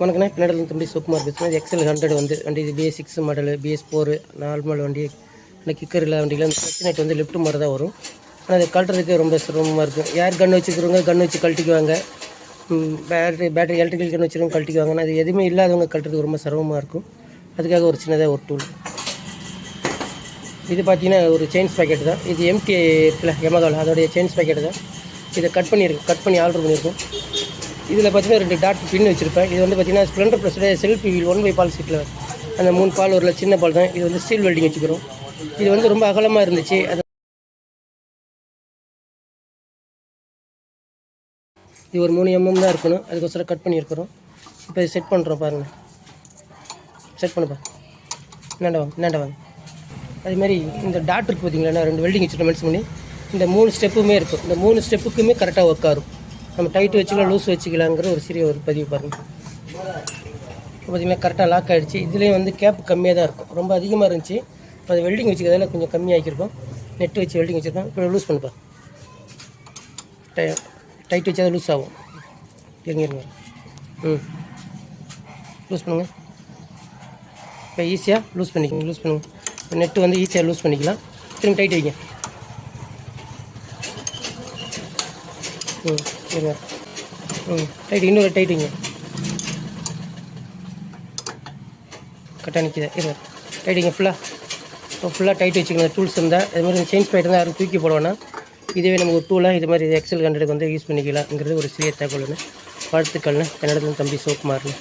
வணக்கண்ணே பின்னாடி தம்பி சுக்குமார் பேசுகிறேன் எக்ஸல் ஹண்ட்ரட் வந்து வண்டி இது BS six model BS four normal வண்டி இல்லை கிக்கர் இல்லை வண்டியில் வந்து நைட் வந்து லிஃப்ட் மாதிரி தான் வரும். ஆனால் அது கழட்டுறதுக்கு ரொம்ப சிரமமாக இருக்கும் யார் கன் வச்சுக்கிறவங்க கன் வச்சு கழட்டிக்குவாங்க. பேட்டரி பேட்டரி எலக்ட்ரிக்கல் கன் வச்சுருவங்க கழட்டிக்குவாங்க. ஆனால் அது எதுவுமே இல்லாதவங்க கழட்டுறதுக்கு ரொம்ப சிரமமாக இருக்கும் அதுக்காக ஒரு சின்னதாக ஒரு டூல் இது பார்த்தீங்கன்னா ஒரு செயின்ஸ் பேக்கெட் தான். இது எம்டி இருக்குல்ல எமகால் அதோடைய செயின்ஸ் பேக்கெட் தான். இதை கட் பண்ணியிருக்கோம் கட் பண்ணி ஆர்டர் பண்ணியிருக்கோம். இதில் பார்த்தீங்கன்னா ரெண்டு டாட் பின் வச்சுருப்பேன். இது வந்து பார்த்தீங்கன்னா Splendor ப்ளஸோட self wheel one by ball சீட்டில் அந்த மூணு பால் ஒரு சின்ன பால் தான். இது வந்து ஸ்டீல் வெல்டிங் வச்சுக்கிறோம். இது வந்து ரொம்ப அகலமாக இருந்துச்சு. அது இது ஒரு மூணு எம்எம் தான் இருக்கணும். அதுக்கோசரம் கட் பண்ணியிருக்கிறோம். இப்போ செட் பண்ணுறோம் பாருங்கள் செட் பண்ணுப்பா என்னண்டா வாங்க என்னண்டா வாங்க. அதேமாதிரி இந்த டாட் இருக்கு பார்த்தீங்களா? ரெண்டு வெல்டிங் வச்சுட்டு மென்ஸ் பண்ணி. இந்த மூணு ஸ்டெப்புமே இருக்கும். இந்த மூணு ஸ்டெப்புக்குமே கரெக்டாக ஒர்க் ஆகும் நம்ம டைட் வச்சுக்கலாம் லூஸ் வச்சுக்கலாங்கிற ஒரு சிறிய ஒரு பதிவு பாருங்கள் பார்த்தீங்கன்னா கரெக்டாக லாக் ஆகிடுச்சு இதுலேயும் வந்து கேப் கம்மியாக தான் இருக்கும். ரொம்ப அதிகமாக இருந்துச்சு. இப்போ அது வெல்டிங் வச்சுக்கிறதால கொஞ்சம் கம்மியாகிருக்கும் நெட் வச்சு வெல்டிங் வச்சுருக்கோம். இப்போ லூஸ் பண்ணுப்பா டை டைட் வச்சா அது லூஸ் ஆகும். இருங்க இருங்க ம். லூஸ் பண்ணுங்கள் இப்போ ஈஸியாக லூஸ் பண்ணிக்கோங்க. லூஸ் பண்ணுங்கள் இப்போ நெட்டு வந்து ஈஸியாக லூஸ் பண்ணிக்கலாம். திரும்ப டைட் வைங்க. ம் இருங்க ம் டைட் இன்னொரு டைட்டுங்க கரெக்டாக நிற்கிது இருங்க டைட்டுங்க ஃபுல்லாக இப்போ ஃபுல்லாக டைட் வச்சுக்கணும் டூல்ஸ் இருந்தால் இது மாதிரி சேஞ்ச் பண்ணிட்டு இருந்தால் யாரும் தூக்கி போடுவேன்னா இதுவே நமக்கு ஒரு டூலாக இது மாதிரி எக்ஸல் கண்டெடுக்கு வந்து யூஸ் பண்ணிக்கலாம்ங்கிறது ஒரு சிறிய தகவல்னு வாழ்த்துக்கள்னு கன்னடத்தில் தம்பி சோக்குமார்னு.